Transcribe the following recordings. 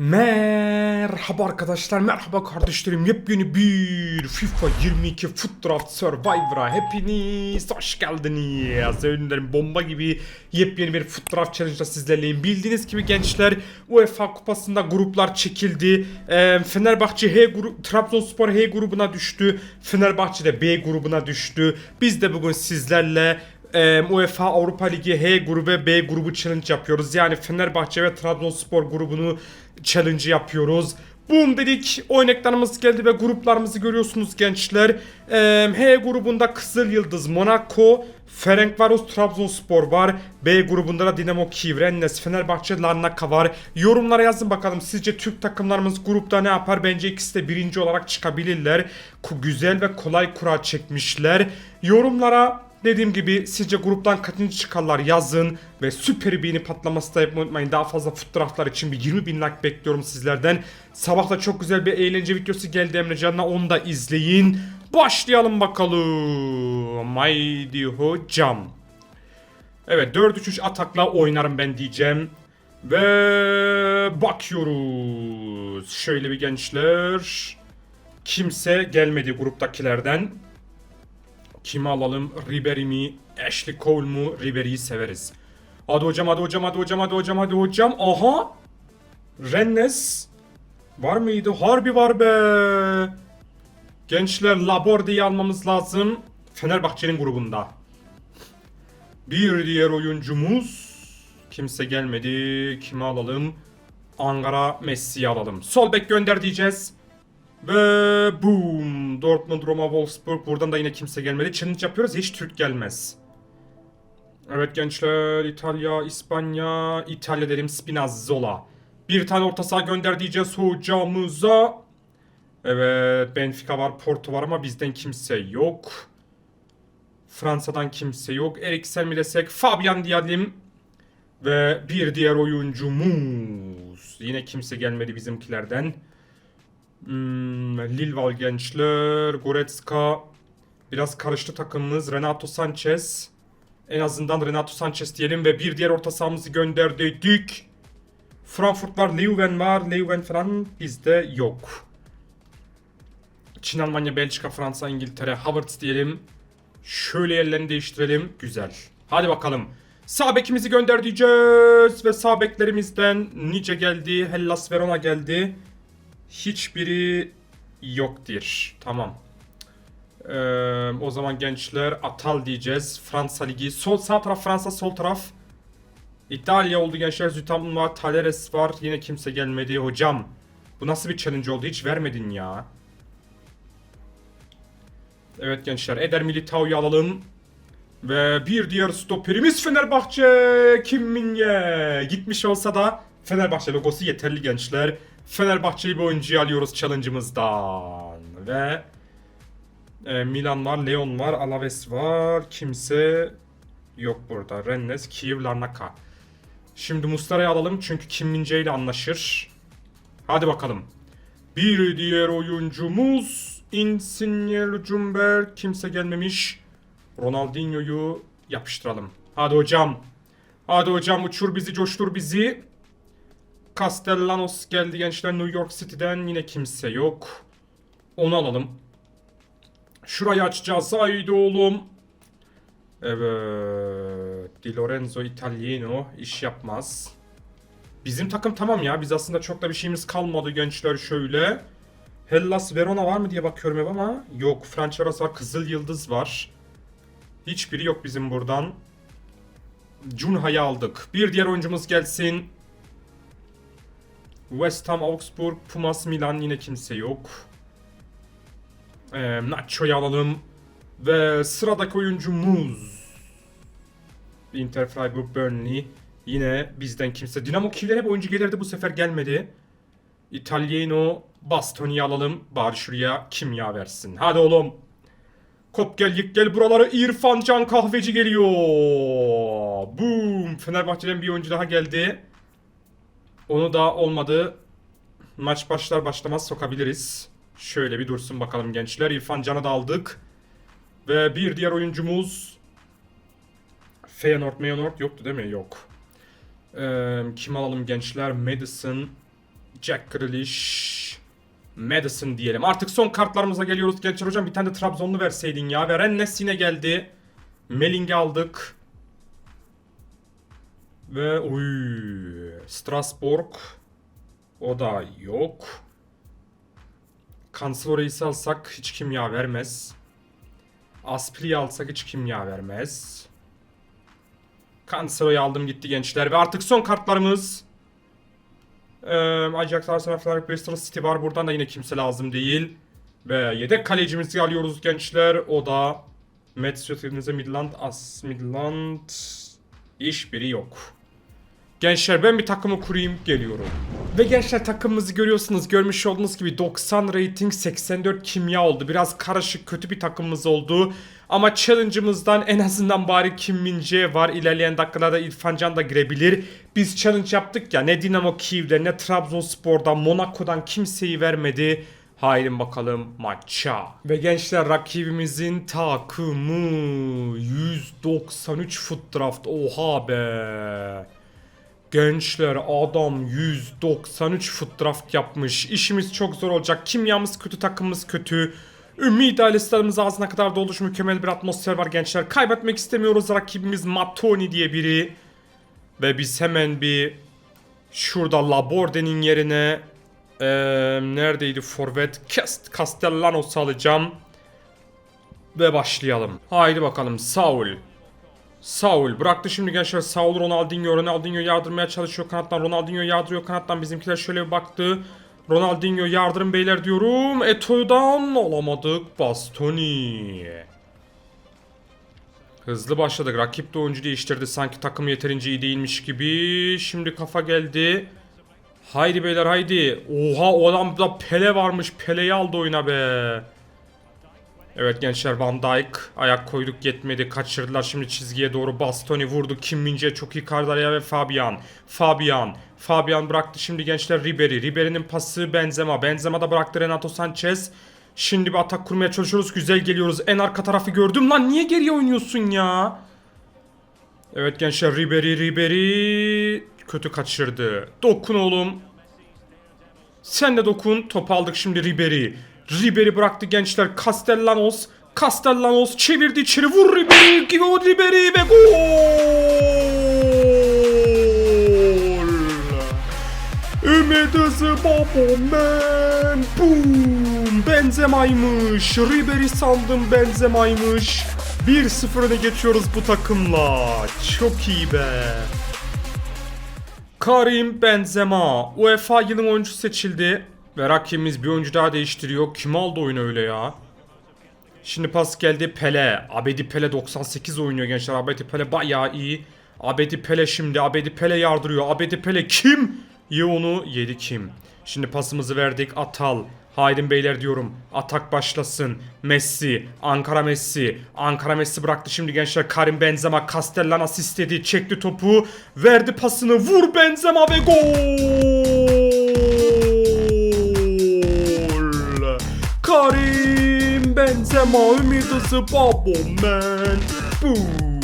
Merhaba arkadaşlar, merhaba kardeşlerim. Yepyeni bir FIFA 22 Foot Draft Survivor'a hepiniz hoş geldiniz. Önlerim bomba gibi yepyeni bir Foot Draft Challenge'da sizlerleyim. Bildiğiniz gibi gençler UEFA Kupası'nda gruplar çekildi. Fenerbahçe H grubu, Trabzonspor H grubuna düştü. Fenerbahçe de B grubuna düştü. Biz de bugün sizlerle e, UEFA Avrupa Ligi H grubu ve B grubu challenge yapıyoruz. Yani Fenerbahçe ve Trabzonspor grubunu challenge yapıyoruz. Boom dedik. Oyun ekranımız geldi ve gruplarımızı görüyorsunuz gençler. H grubunda Kızıl Yıldız, Monaco, Ferencvaros, Trabzonspor var. B grubunda da Dinamo Kiev, Rennes, Fenerbahçe, Larnaka var. Yorumlara yazın bakalım sizce Türk takımlarımız grupta ne yapar? Bence ikisi de birinci olarak çıkabilirler. Güzel ve kolay kura çekmişler. Yorumlara Dediğim gibi sizce gruptan kaçıncı çıkarlar yazın ve süper beğeni patlaması da yapmayı unutmayın. Daha fazla foot draftlar için bir 20 bin like bekliyorum sizlerden. Sabah da çok güzel bir eğlence videosu geldi Emrecan'la onu da izleyin. Başlayalım bakalım. Haydi hocam. Evet 4-3-3 atakla oynarım ben diyeceğim. Ve bakıyoruz. Şöyle bir gençler. Kimse gelmedi gruptakilerden. Kimi alalım? Ribery mi? Ashley Cole mu? Ribery'i severiz. Hadi hocam, hadi hocam, hadi hocam, hadi hocam, hadi hocam. Aha! Rennes. Var mıydı? Harbi var be. Gençler Laborde'yi almamız lazım. Fenerbahçe'nin grubunda. Bir diğer oyuncumuz. Kimse gelmedi. Kimi alalım? Ankara Messi'yi alalım. Sol bek gönder diyeceğiz. Ve boom. Dortmund, Roma, Wolfsburg. Buradan da yine kimse gelmedi. Challenge yapıyoruz. Hiç Türk gelmez. Evet gençler. İtalya, İspanya. İtalya dedim Spinazzola. Bir tane orta saha gönder diyeceğiz hocamıza. Evet Benfica var, Porto var ama bizden kimse yok. Fransa'dan kimse yok. Eriksen mi desek? Fabian diyelim. Ve bir diğer oyuncumuz. Yine kimse gelmedi bizimkilerden. Hmm, Lilval gençler, Goretzka. Biraz karıştı takımımız. Renato Sanchez. En azından Renato Sanchez diyelim ve bir diğer orta sahamızı gönderdik. Frankfurt var, Leuven var. Leuven falan bizde yok. Çin, Almanya, Belçika, Fransa, İngiltere, Havertz diyelim. Şöyle yerlerini değiştirelim. Güzel. Hadi bakalım. Sağ bekimizi gönder. Ve sağ beklerimizden Nice geldi. Hellas Verona geldi. Hiçbiri yoktur. Tamam. Ee, o zaman gençler Atal diyeceğiz. Fransa Ligi. Sol sağ taraf Fransa, sol taraf İtalya oldu gençler. Zütam var, Taleres var. Yine kimse gelmedi. Hocam bu nasıl bir challenge oldu? Hiç vermedin ya. Evet gençler. Eder Militao'yu alalım. Ve bir diğer stoperimiz Fenerbahçe. Kim Minye. Gitmiş olsa da Fenerbahçe logosu yeterli gençler. Fenerbahçeli bir oyuncuyu alıyoruz challenge'ımızdan. Ve e, Milan var, Leon var, Alaves var. Kimse yok burada. Rennes, Kiev, Larnaka. Şimdi Muslera'yı alalım çünkü Kim Min-jae ile anlaşır. Hadi bakalım. Bir diğer oyuncumuz Insigne Jumber. Kimse gelmemiş. Ronaldinho'yu yapıştıralım. Hadi hocam. Hadi hocam uçur bizi, coştur bizi. Castellanos geldi gençler New York City'den. Yine kimse yok. Onu alalım. Şurayı açacağız. Haydi oğlum. Evet. Di Lorenzo Italiano iş yapmaz. Bizim takım tamam ya. Biz aslında çok da bir şeyimiz kalmadı gençler şöyle. Hellas Verona var mı diye bakıyorum hep ama yok. Franceros var. Kızıl Yıldız var. Hiçbiri yok bizim buradan. Cunha'yı aldık. Bir diğer oyuncumuz gelsin. West Ham, Augsburg, Pumas, Milan yine kimse yok. Ee, Nacho'yu alalım. Ve sıradaki oyuncumuz. Inter, Freiburg, Burnley. Yine bizden kimse. Dinamo Kiev'den hep oyuncu gelirdi bu sefer gelmedi. Italiano, Bastoni'yi alalım. Bari şuraya kimya versin. Hadi oğlum. Kop gel yık gel buraları İrfan Can Kahveci geliyor. Boom. Fenerbahçe'den bir oyuncu daha geldi. Onu da olmadı. Maç başlar başlamaz sokabiliriz. Şöyle bir dursun bakalım gençler. İrfan Can'ı da aldık. Ve bir diğer oyuncumuz Feyenoord, Meyenoord yoktu değil mi? Yok. Ee, kim alalım gençler? Madison, Jack Grealish. Madison diyelim. Artık son kartlarımıza geliyoruz gençler hocam. Bir tane de Trabzonlu verseydin ya. Ve Rennes yine geldi. Melling'i aldık. Ve uy, Strasbourg. O da yok. Cancelo'yu alsak hiç kimya vermez. Aspli'yi alsak hiç kimya vermez. Cancelo'yu aldım gitti gençler ve artık son kartlarımız. Ee, Ajax, Arsenal, Fenerbahçe, Bristol City var. Buradan da yine kimse lazım değil. Ve yedek kalecimizi alıyoruz gençler. O da Manchester Midland, As Midland hiçbiri yok. Gençler ben bir takımı kurayım geliyorum. Ve gençler takımımızı görüyorsunuz. Görmüş olduğunuz gibi 90 rating 84 kimya oldu. Biraz karışık kötü bir takımımız oldu. Ama challenge'ımızdan en azından bari Kim Min-jae var. İlerleyen dakikalarda İrfan Can da girebilir. Biz challenge yaptık ya ne Dinamo Kiev'de ne Trabzonspor'dan Monaco'dan kimseyi vermedi. Haydi bakalım maça. Ve gençler rakibimizin takımı 193 foot draft. Oha be. Gençler adam 193 foot draft yapmış. İşimiz çok zor olacak. Kimyamız kötü, takımımız kötü. Ümit aileslerimiz ağzına kadar dolmuş mükemmel bir atmosfer var gençler. Kaybetmek istemiyoruz. Rakibimiz Matoni diye biri. Ve biz hemen bir şurada Laborde'nin yerine eee, neredeydi forvet? Cast Castellanos'u alacağım. Ve başlayalım. Haydi bakalım Saul. Saul bıraktı. Şimdi gençler Saul Ronaldinho Ronaldinho yardırmaya çalışıyor kanattan. Ronaldinho yardırıyor kanattan. Bizimkiler şöyle bir baktı. Ronaldinho yardırın beyler diyorum. Eto'dan alamadık Bastoni. Hızlı başladık. Rakip de oyuncu değiştirdi. Sanki takım yeterince iyi değilmiş gibi. Şimdi kafa geldi. Haydi beyler haydi. Oha o adamda Pele varmış. Pele'yi aldı oyuna be Evet gençler Van Dijk ayak koyduk yetmedi kaçırdılar. Şimdi çizgiye doğru Bastoni vurdu. Kim Min-jae çok iyi kardarya ve Fabian. Fabian Fabian bıraktı şimdi gençler Ribery. Ribery'nin pası Benzema. Benzema da bıraktı Renato Sanchez. Şimdi bir atak kurmaya çalışıyoruz. Güzel geliyoruz. En arka tarafı gördüm. Lan niye geriye oynuyorsun ya? Evet gençler Ribery Ribery kötü kaçırdı. Dokun oğlum. Sen de dokun. Top aldık şimdi Ribery. Ribery bıraktı gençler. Castellanos. Castellanos çevirdi içeri. Vur Ribery. Gibi o Ribery ve gol. Ümit hızı babamın. Boom. Benzema'ymış. Ribery sandım Benzema'ymış. 1-0 öne geçiyoruz bu takımla. Çok iyi be. Karim Benzema UEFA yılın oyuncusu seçildi ve rakibimiz bir oyuncu daha değiştiriyor. Kim aldı oyunu öyle ya? Şimdi pas geldi Pele. Abedi Pele 98 oynuyor gençler. Abedi Pele bayağı iyi. Abedi Pele şimdi. Abedi Pele yardırıyor. Abedi Pele kim? Ye onu yedi kim? Şimdi pasımızı verdik Atal. Haydin beyler diyorum. Atak başlasın. Messi. Ankara Messi. Ankara Messi bıraktı şimdi gençler. Karim Benzema. Castellanos istedi. Çekti topu. Verdi pasını. Vur Benzema ve gol. Karim Benzema. Ümit man. Boom.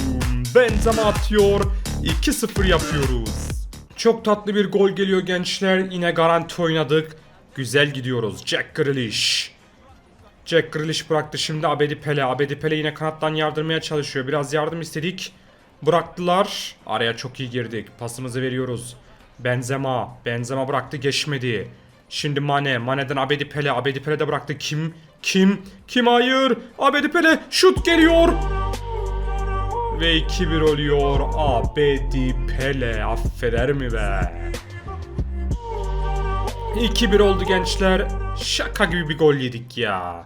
Benzema atıyor. 2-0 yapıyoruz. Çok tatlı bir gol geliyor gençler. Yine garanti oynadık. Güzel gidiyoruz. Jack Grealish. Jack Grealish bıraktı şimdi Abedi Pele. Abedi Pele yine kanattan yardırmaya çalışıyor. Biraz yardım istedik. Bıraktılar. Araya çok iyi girdik. Pasımızı veriyoruz. Benzema. Benzema bıraktı geçmedi. Şimdi Mane. Mane'den Abedi Pele. Abedi Pele de bıraktı. Kim? Kim? Kim? Hayır. Abedi Pele. Şut geliyor. Ve 2-1 oluyor. Abedi Pele. Affeder mi be? 2-1 oldu gençler. Şaka gibi bir gol yedik ya.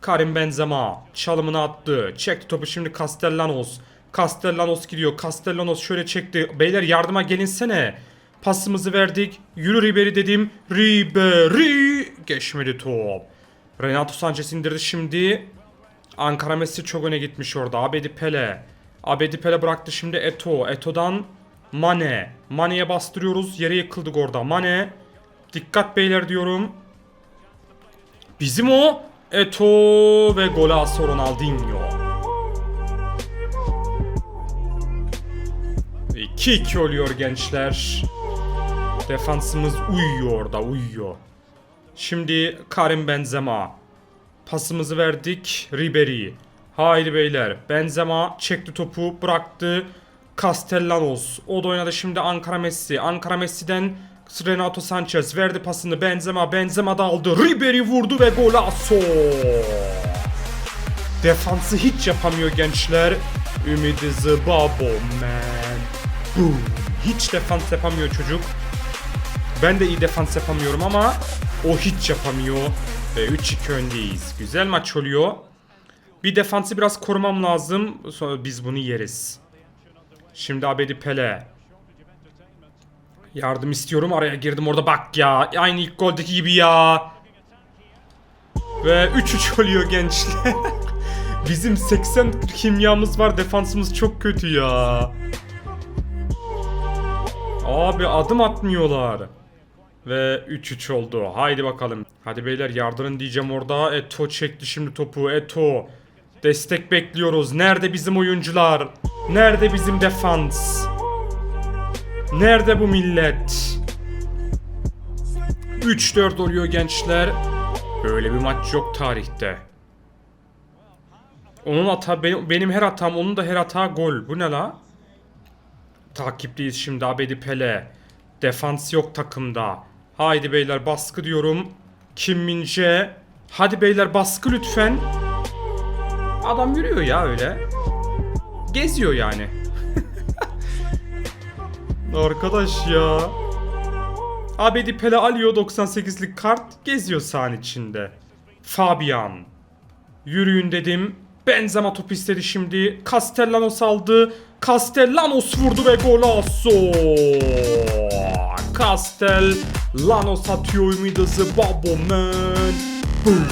Karim Benzema çalımını attı. Çekti topu şimdi Castellanos. Castellanos gidiyor. Castellanos şöyle çekti. Beyler yardıma gelinsene. Pasımızı verdik. Yürü Ribery dedim. Ribery. Geçmedi top. Renato Sanchez indirdi şimdi. Ankara Messi çok öne gitmiş orada. Abedi Pele. Abedi Pele bıraktı şimdi Eto. Eto'dan Mane. Mane'ye bastırıyoruz. Yere yıkıldık orada. Mane. Dikkat beyler diyorum. Bizim o. Eto ve golazo Ronaldinho. 2-2 oluyor gençler. Defansımız uyuyor orada uyuyor. Şimdi Karim Benzema. Pasımızı verdik Ribery. Haydi beyler. Benzema çekti topu bıraktı. Castellanos. O da oynadı şimdi Ankara Messi. Ankara Messi'den Renato Sanchez verdi pasını Benzema. Benzema da aldı. Ribery vurdu ve golazo. Defansı hiç yapamıyor gençler. A bubble man. Boom. Hiç defans yapamıyor çocuk. Ben de iyi defans yapamıyorum ama o hiç yapamıyor. Ve 3-2 öndeyiz. Güzel maç oluyor. Bir defansı biraz korumam lazım. Sonra biz bunu yeriz. Şimdi Abedi Pele. Yardım istiyorum. Araya girdim orada bak ya. Aynı ilk goldeki gibi ya. Ve 3-3 oluyor gençler. Bizim 80 kimyamız var. Defansımız çok kötü ya. Abi adım atmıyorlar. Ve 3-3 oldu. Haydi bakalım. Hadi beyler yardırın diyeceğim orada. Eto çekti şimdi topu. Eto. Destek bekliyoruz. Nerede bizim oyuncular? Nerede bizim defans? Nerede bu millet? 3-4 oluyor gençler. Böyle bir maç yok tarihte. Onun hata benim, her hatam onun da her hata gol. Bu ne la? Takipteyiz şimdi Abedi Pele. Defans yok takımda. Haydi beyler baskı diyorum. Kim Mince. Hadi beyler baskı lütfen. Adam yürüyor ya öyle. Geziyor yani. Arkadaş ya. Abedi Pele alıyor 98'lik kart. Geziyor sahan içinde. Fabian. Yürüyün dedim. Benzema top istedi şimdi. Castellanos aldı. Castellanos vurdu ve golazo. Castellanos atıyor Ümidası Babo man. Boom.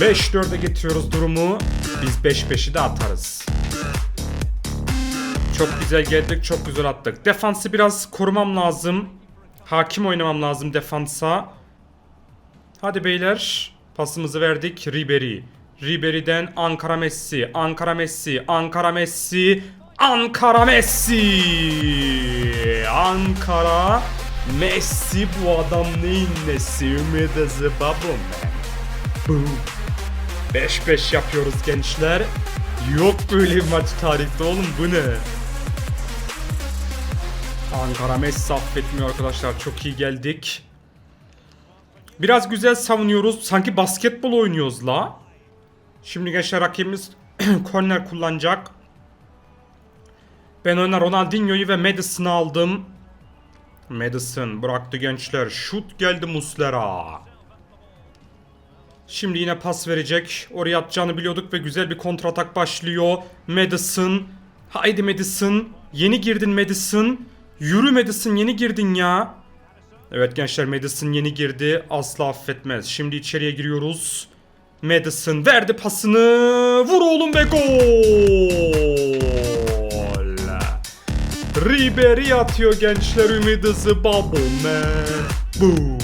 5-4'e getiriyoruz durumu. Biz 5-5'i de atarız. Çok güzel geldik, çok güzel attık. Defansı biraz korumam lazım. Hakim oynamam lazım defansa. Hadi beyler. Pasımızı verdik Ribery. Ribery'den Ankara Messi. Ankara Messi. Ankara Messi. Ankara Messi. Ankara Messi bu adam neyin nesi? Ümit bubble man. Boom. 5-5 yapıyoruz gençler. Yok böyle bir maç tarihte oğlum bu ne? Ankara Messi affetmiyor arkadaşlar. Çok iyi geldik. Biraz güzel savunuyoruz. Sanki basketbol oynuyoruz la. Şimdi gençler rakibimiz korner kullanacak. Ben ona Ronaldinho'yu ve Madison'ı aldım. Madison bıraktı gençler. Şut geldi Muslera. Şimdi yine pas verecek. Oraya atacağını biliyorduk ve güzel bir kontratak başlıyor. Madison. Haydi Madison. Yeni girdin Madison. Yürü Madison yeni girdin ya. Evet gençler Madison yeni girdi. Asla affetmez. Şimdi içeriye giriyoruz. Madison verdi pasını. Vur oğlum ve gol. Ribery atıyor gençler ümit hızı bubble man. Boom.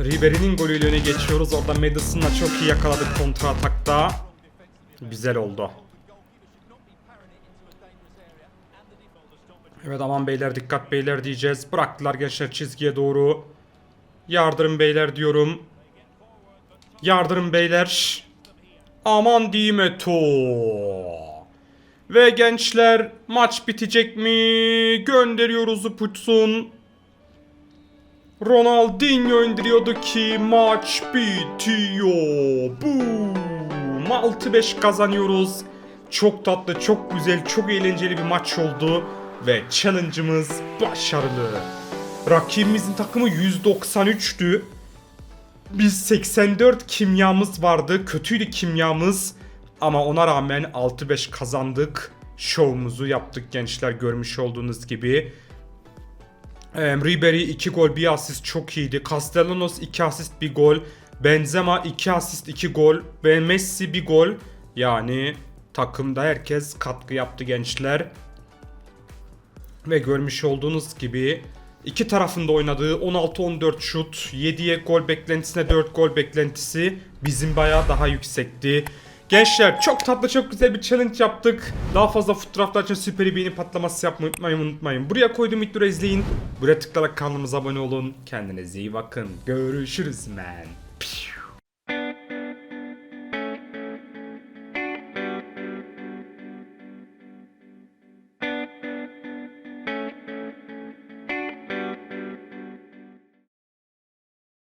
Ribery'nin golüyle öne geçiyoruz. Orada Madison'la çok iyi yakaladık kontra atakta. Güzel oldu. Evet aman beyler dikkat beyler diyeceğiz. Bıraktılar gençler çizgiye doğru. Yardırın beyler diyorum. Yardırın beyler. Aman diyeyim eto. Ve gençler maç bitecek mi? Gönderiyoruz Putsun. Ronaldinho indiriyordu ki maç bitiyor. Boom. 6-5 kazanıyoruz. Çok tatlı, çok güzel, çok eğlenceli bir maç oldu. Ve challenge'ımız başarılı. Rakibimizin takımı 193'tü. Biz 84 kimyamız vardı. Kötüydü kimyamız. Ama ona rağmen 6-5 kazandık. Şovumuzu yaptık gençler görmüş olduğunuz gibi. Ribery 2 gol 1 asist çok iyiydi. Castellanos 2 asist 1 gol. Benzema 2 asist 2 gol. Ve Messi 1 gol. Yani takımda herkes katkı yaptı gençler. Ve görmüş olduğunuz gibi iki tarafında oynadığı 16-14 şut, 7'ye gol beklentisine 4 gol beklentisi bizim bayağı daha yüksekti. Gençler çok tatlı çok güzel bir challenge yaptık. Daha fazla fotoğraflar için süper beğeni patlaması yapmayı unutmayın unutmayın. Buraya koyduğum videoları izleyin. Buraya tıklayarak kanalımıza abone olun. Kendinize iyi bakın. Görüşürüz man. Piu.